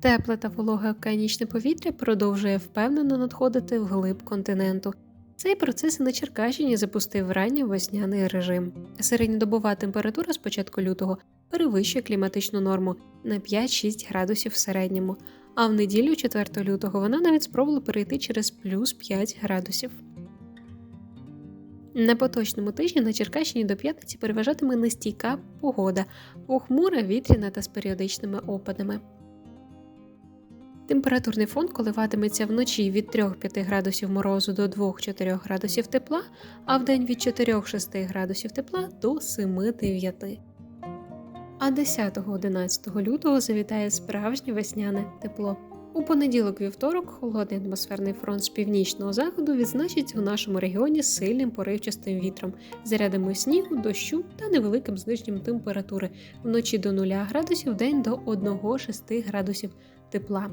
Тепле та вологе океанічне повітря продовжує впевнено надходити вглиб континенту. Цей процес і на Черкащині запустив ранній весняний режим. Середньодобова температура з початку лютого перевищує кліматичну норму на 5-6 градусів в середньому, а в неділю 4 лютого вона навіть спробувала перейти через плюс 5 градусів. На поточному тижні на Черкащині до п'ятниці переважатиме нестійка погода, похмура, вітряна та з періодичними опадами. Температурний фон коливатиметься вночі від 3-5 градусів морозу до 2-4 градусів тепла, а вдень від 4-6 градусів тепла до 7-9. А 10-11 лютого завітає справжнє весняне тепло. У понеділок вівторок холодний атмосферний фронт з північного заходу відзначиться у нашому регіоні сильним поривчастим вітром, зарядами снігу, дощу та невеликим зниженням температури вночі до 0 градусів, день до 1-6 градусів тепла.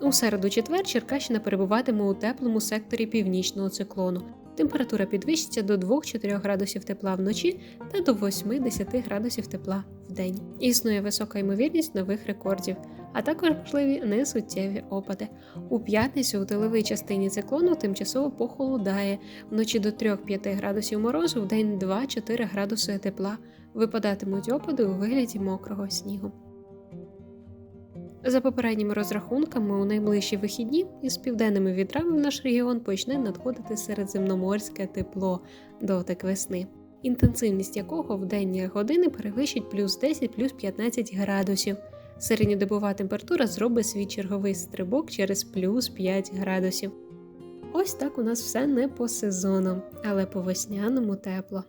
У середу четвер Черкащина перебуватиме у теплому секторі північного циклону. Температура підвищиться до 2-4 градусів тепла вночі та до 8-10 градусів тепла в день. Існує висока ймовірність нових рекордів, а також можливі несуттєві опади. У п'ятницю у тиловій частині циклону тимчасово похолодає вночі до 3-5 градусів морозу, в день 2-4 градуси тепла. Випадатимуть опади у вигляді мокрого снігу. За попередніми розрахунками, у найближчі вихідні із південними вітрами в наш регіон почне надходити середземноморське тепло дотик весни, інтенсивність якого в денні години перевищить плюс 10 плюс 15 градусів. Середньодобова температура зробить свій черговий стрибок через плюс 5 градусів. Ось так у нас все не по сезону, але по весняному тепло.